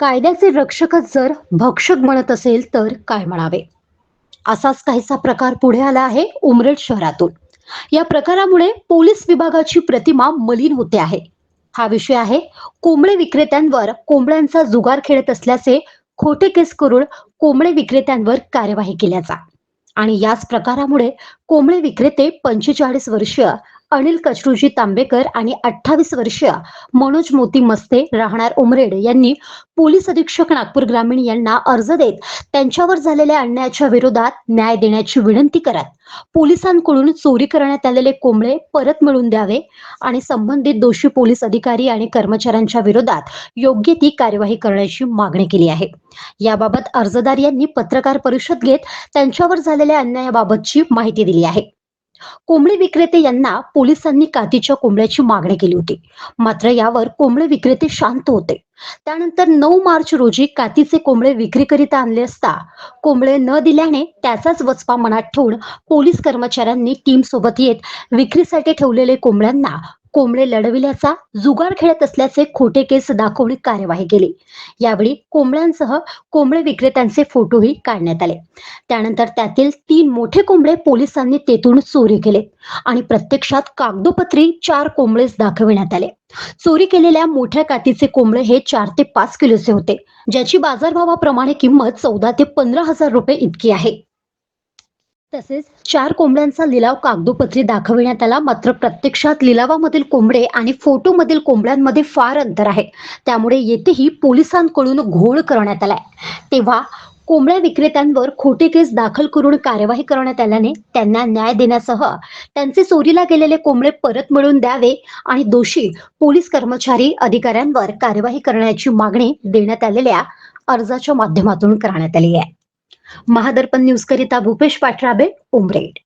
कायद्याचे रक्षकच जर भक्षक म्हणत असेल तर काय म्हणावे? असाच काहीसा प्रकार पुढे आला आहे उमरेड शहरातून. या प्रकारामुळे पोलीस विभागाची प्रतिमा मलिन होते आहे. हा विषय आहे कोंबडे विक्रेत्यांवर कोंबड्यांचा जुगार खेळत असल्याचे खोटे केस करून कोंबडे विक्रेत्यांवर कार्यवाही केल्याचा. आणि याच प्रकारामुळे कोंबडे विक्रेते पंचेचाळीस वर्षीय अनिल कचरूजी तांबेकर आणि अठ्ठावीस वर्षीय मनोज मोती मस्ते राहणार उमरेड यांनी पोलीस अधीक्षक नागपूर ग्रामीण यांना अर्ज देत त्यांच्यावर झालेल्या अन्यायाच्या विरोधात न्याय देण्याची विनंती करत पोलिसांकडून चोरी करण्यात आलेले कोंबळे परत मिळवून द्यावे आणि संबंधित दोषी पोलीस अधिकारी आणि कर्मचाऱ्यांच्या विरोधात योग्य ती कार्यवाही करण्याची मागणी केली आहे. याबाबत अर्जदार यांनी पत्रकार परिषद घेत त्यांच्यावर झालेल्या अन्यायाबाबतची माहिती दिली आहे. कोंबडी विक्रेते यांना पोलिसांनी कातीच्या कोंबड्याची मागणी केली होती. मात्र यावर कोंबडे विक्रेते शांत होते. त्यानंतर नऊ मार्च रोजी कातीचे कोंबडे विक्रीकरिता आणले असता कोंबडे न दिल्याने त्याचाच वचपा मनात ठेवून पोलीस कर्मचाऱ्यांनी टीम सोबत येत विक्रीसाठी ठेवलेले कोंबड्यांना कोंबडे लढविल्याचा जुगार खेळत असल्याचे खोटे केस दाखवून कार्यवाही केली. यावेळी कोंबड्यांसह कोंबडे विक्रेत्यांचे फोटोही काढण्यात आले. त्यानंतर त्यातील तीन मोठे कोंबडे पोलिसांनी तेथून चोरी केले आणि प्रत्यक्षात कागदोपत्री चार कोंबडेच दाखविण्यात आले. चोरी केलेल्या मोठ्या कातीचे कोंबडे हे चार ते पाच किलोचे होते ज्याची बाजारभावाप्रमाणे किंमत चौदा ते पंधरा हजार रुपये इतकी आहे. तसेच चार कोंबड्यांचा लिलाव कागदोपत्री दाखविण्यात आला. मात्र प्रत्यक्षात लिलावामधील कोंबडे आणि फोटोमधील कोंबड्यांमध्ये फार अंतर आहे. त्यामुळे येथेही पोलिसांकडून घोळ करण्यात आलाय. तेव्हा कोंबड्या विक्रेत्यांवर खोटे केस दाखल करून कार्यवाही करण्यात आल्याने त्यांना न्याय देण्यासह त्यांचे चोरीला गेलेले कोंबडे परत मिळवून द्यावे आणि दोषी पोलीस कर्मचारी अधिकाऱ्यांवर कार्यवाही करण्याची मागणी देण्यात आलेल्या अर्जाच्या माध्यमातून करण्यात आली आहे. महादर्पण न्यूज करिता भूपेश पाठराबे उमरेड.